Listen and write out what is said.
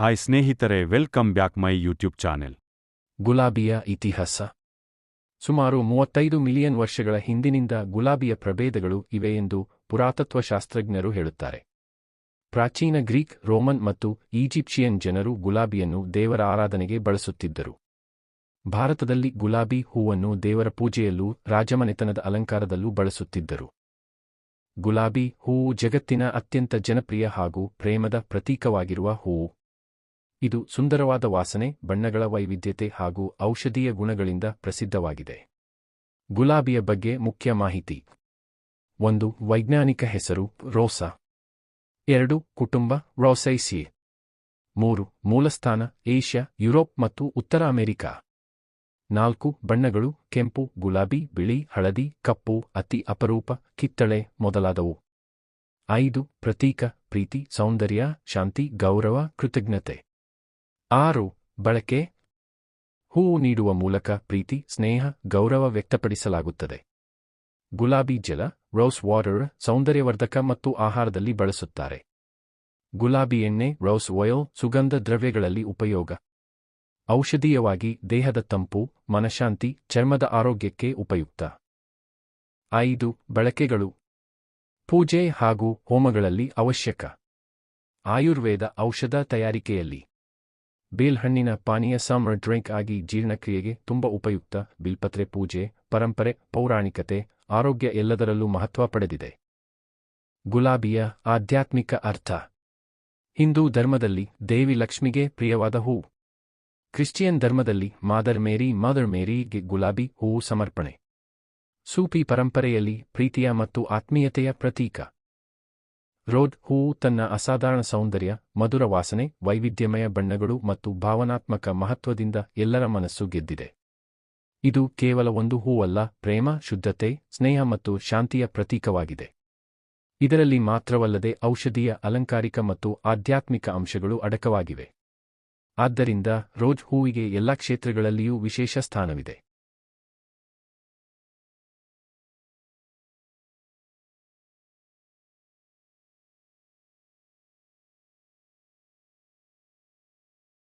Hi ಸ್ನೇಹಿತರೆ, welcome back my YouTube channel. ಗುಲಾಬಿಯ ಇತಿಹಾಸ. ಸುಮಾರು ಮೂವತ್ತೈದು ಮಿಲಿಯನ್ ವರ್ಷಗಳ ಹಿಂದಿನಿಂದ ಗುಲಾಬಿಯ ಪ್ರಭೇದಗಳು ಇವೆ ಎಂದು ಪುರಾತತ್ವಶಾಸ್ತ್ರಜ್ಞರು ಹೇಳುತ್ತಾರೆ. ಪ್ರಾಚೀನ ಗ್ರೀಕ್, ರೋಮನ್ ಮತ್ತು ಈಜಿಪ್ಷಿಯನ್ ಜನರು ಗುಲಾಬಿಯನ್ನು ದೇವರ ಆರಾಧನೆಗೆ ಬಳಸುತ್ತಿದ್ದರು. ಭಾರತದಲ್ಲಿ ಗುಲಾಬಿ ಹೂವನ್ನು ದೇವರ ಪೂಜೆಯಲ್ಲೂ ರಾಜಮನೆತನದ ಅಲಂಕಾರದಲ್ಲೂ ಬಳಸುತ್ತಿದ್ದರು. ಗುಲಾಬಿ ಹೂವು ಜಗತ್ತಿನ ಅತ್ಯಂತ ಜನಪ್ರಿಯ ಹಾಗೂ ಪ್ರೇಮದ ಪ್ರತೀಕವಾಗಿರುವ ಹೂವು. ಇದು ಸುಂದರವಾದ ವಾಸನೆ, ಬಣ್ಣಗಳ ವೈವಿಧ್ಯತೆ ಹಾಗೂ ಔಷಧೀಯ ಗುಣಗಳಿಂದ ಪ್ರಸಿದ್ಧವಾಗಿದೆ. ಗುಲಾಬಿಯ ಬಗ್ಗೆ ಮುಖ್ಯ ಮಾಹಿತಿ. ಒಂದು, ವೈಜ್ಞಾನಿಕ ಹೆಸರು, ರೋಸಾ. ಎರಡು, ಕುಟುಂಬ, ರೋಸೈಸಿಯೆ. ಮೂರು, ಮೂಲಸ್ಥಾನ, ಏಷ್ಯಾ, ಯುರೋಪ್ ಮತ್ತು ಉತ್ತರ ಅಮೆರಿಕಾ. ನಾಲ್ಕು, ಬಣ್ಣಗಳು, ಕೆಂಪು, ಗುಲಾಬಿ, ಬಿಳಿ, ಹಳದಿ, ಕಪ್ಪು, ಅತಿ ಅಪರೂಪ, ಕಿತ್ತಳೆ ಮೊದಲಾದವು. ಐದು, ಪ್ರತೀಕ, ಪ್ರೀತಿ, ಸೌಂದರ್ಯ, ಶಾಂತಿ, ಗೌರವ, ಕೃತಜ್ಞತೆ. ಆರು, ಬಳಕೆ. ಹೂವು ನೀಡುವ ಮೂಲಕ ಪ್ರೀತಿ, ಸ್ನೇಹ, ಗೌರವ ವ್ಯಕ್ತಪಡಿಸಲಾಗುತ್ತದೆ. ಗುಲಾಬಿ ಜಲ, ರೋಸ್ ವಾಟರ್, ಸೌಂದರ್ಯವರ್ಧಕ ಮತ್ತು ಆಹಾರದಲ್ಲಿ ಬಳಸುತ್ತಾರೆ. ಗುಲಾಬಿ ಎಣ್ಣೆ, ರೋಸ್ ವಯೋ ಸುಗಂಧ ದ್ರವ್ಯಗಳಲ್ಲಿ ಉಪಯೋಗ. ಔಷಧೀಯವಾಗಿ ದೇಹದ ತಂಪು, ಮನಶಾಂತಿ, ಚರ್ಮದ ಆರೋಗ್ಯಕ್ಕೆ ಉಪಯುಕ್ತ. ಐದು, ಬಳಕೆಗಳು. ಪೂಜೆ ಹಾಗೂ ಹೋಮಗಳಲ್ಲಿ ಅವಶ್ಯಕ. ಆಯುರ್ವೇದ ಔಷಧ ತಯಾರಿಕೆಯಲ್ಲಿ. ಬೇಲ್ಹಣ್ಣಿನ ಪಾನೀಯ ಸಾಮ್ರ ಡ್ರಿಂಕ್ ಆಗಿ ಜೀರ್ಣಕ್ರಿಯೆಗೆ ತುಂಬ ಉಪಯುಕ್ತ, ಬಿಲ್ಪತ್ರೆ ಪೂಜೆ, ಪರಂಪರೆ, ಪೌರಾಣಿಕತೆ, ಆರೋಗ್ಯ ಎಲ್ಲದರಲ್ಲೂ ಮಹತ್ವ ಪಡೆದಿದೆ. ಗುಲಾಬಿಯ ಆಧ್ಯಾತ್ಮಿಕ ಅರ್ಥ. ಹಿಂದೂ ಧರ್ಮದಲ್ಲಿ ದೇವಿ ಲಕ್ಷ್ಮಿಗೆ ಪ್ರಿಯವಾದ ಹೂ. ಕ್ರಿಶ್ಚಿಯನ್ ಧರ್ಮದಲ್ಲಿ ಮಾದರ್ ಮೇರಿ, ಮದರ್ ಮೇರಿಗೆ ಗುಲಾಬಿ ಹೂವು ಸಮರ್ಪಣೆ. ಸೂಫಿ ಪರಂಪರೆಯಲ್ಲಿ ಪ್ರೀತಿಯ ಮತ್ತು ಆತ್ಮೀಯತೆಯ ಪ್ರತೀಕ. ರೋಡ್ ಹೂವು ತನ್ನ ಅಸಾಧಾರಣ ಸೌಂದರ್ಯ, ಮಧುರ ವಾಸನೆ, ವೈವಿಧ್ಯಮಯ ಬಣ್ಣಗಳು ಮತ್ತು ಭಾವನಾತ್ಮಕ ಮಹತ್ವದಿಂದ ಎಲ್ಲರ ಮನಸ್ಸು ಗೆದ್ದಿದೆ. ಇದು ಕೇವಲ ಒಂದು ಹೂವಲ್ಲ ಪ್ರೇಮ, ಶುದ್ಧತೆ, ಸ್ನೇಹ ಮತ್ತು ಶಾಂತಿಯ ಪ್ರತೀಕವಾಗಿದೆ. ಇದರಲ್ಲಿ ಮಾತ್ರವಲ್ಲದೆ ಔಷಧೀಯ, ಅಲಂಕಾರಿಕ ಮತ್ತು ಆಧ್ಯಾತ್ಮಿಕ ಅಂಶಗಳು ಅಡಕವಾಗಿವೆ. ಆದ್ದರಿಂದ ರೋಜ್ ಹೂವಿಗೆ ಎಲ್ಲ ಕ್ಷೇತ್ರಗಳಲ್ಲಿಯೂ ವಿಶೇಷ ಸ್ಥಾನವಿದೆ.